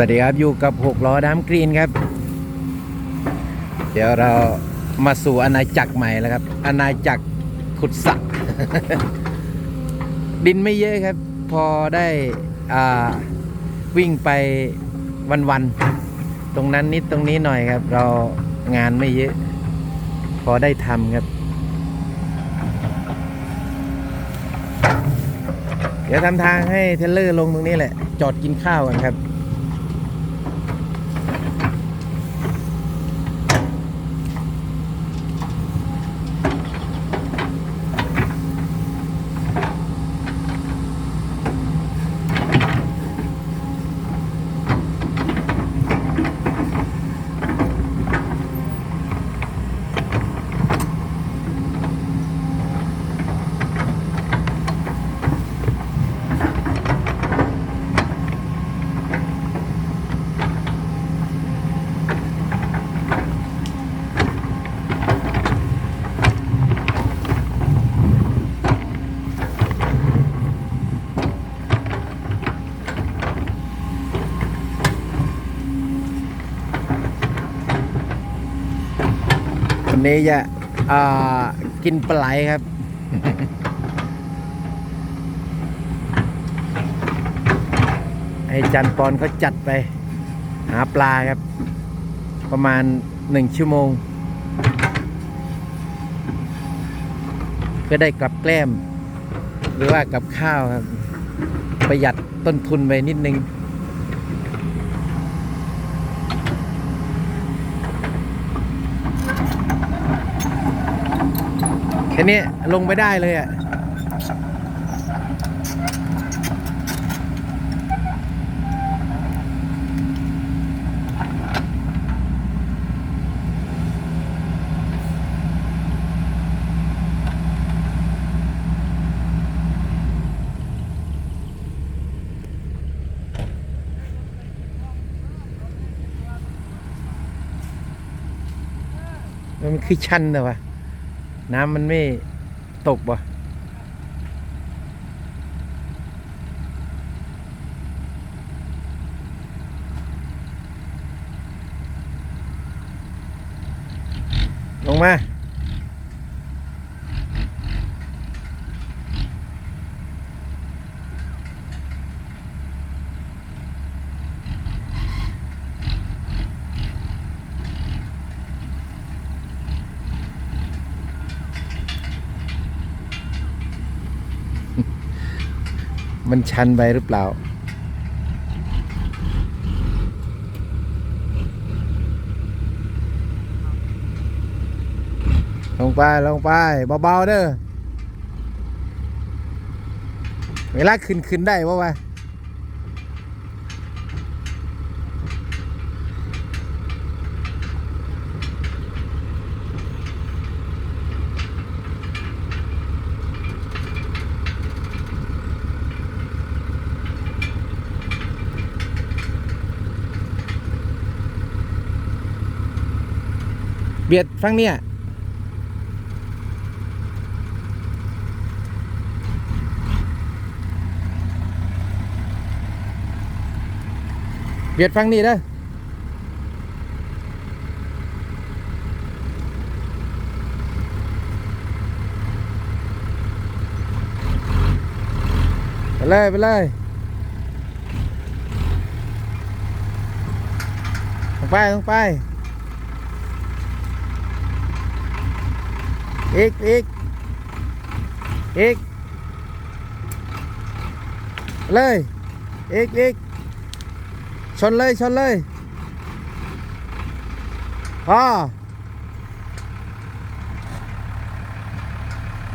วัสดีครับ อยู่กับหกล้อดามกรีนครับ เดี๋ยวเรามาสู่อาณาจักรใหม่แล้วครับ อาณาจักรขุดสระดินไม่เยอะครับ พอได้อ่าวิ่งไปวันๆตรงนั้นนิดตรงนี้หน่อยครับ เรางานไม่เยอะ พอได้ทำครับ เดี๋ยวทำทางให้เทเลอร์ลงตรงนี้แหละ จอดกินข้าวกันครับ วันนี้จะกินปลาไหลครับให้จันปอนเขาจัดไป หาปลาครับ ประมาณหนึ่งชั่วโมง ก็ได้กลับแกล้ม หรือว่ากับข้าวครับ ประหยัดต้นทุนไปนิดนึง แค่นี้ลงไปได้เลยอะมันคือชันเลยวะ น้ำมันไม่ตกบ่ลงมา มันชันไปหรือเปล่า ลงไป ลงไป เบา ๆ เด้อเวลาขึ้นขึ้นได้ปะวะ เบียดฟังเนี่ยเบียดฟังนี่เด้อไปเลยไปเลยลงไปลงไป อีกอีกอีกเลยอีกอีกชนเลยชนเลยพอ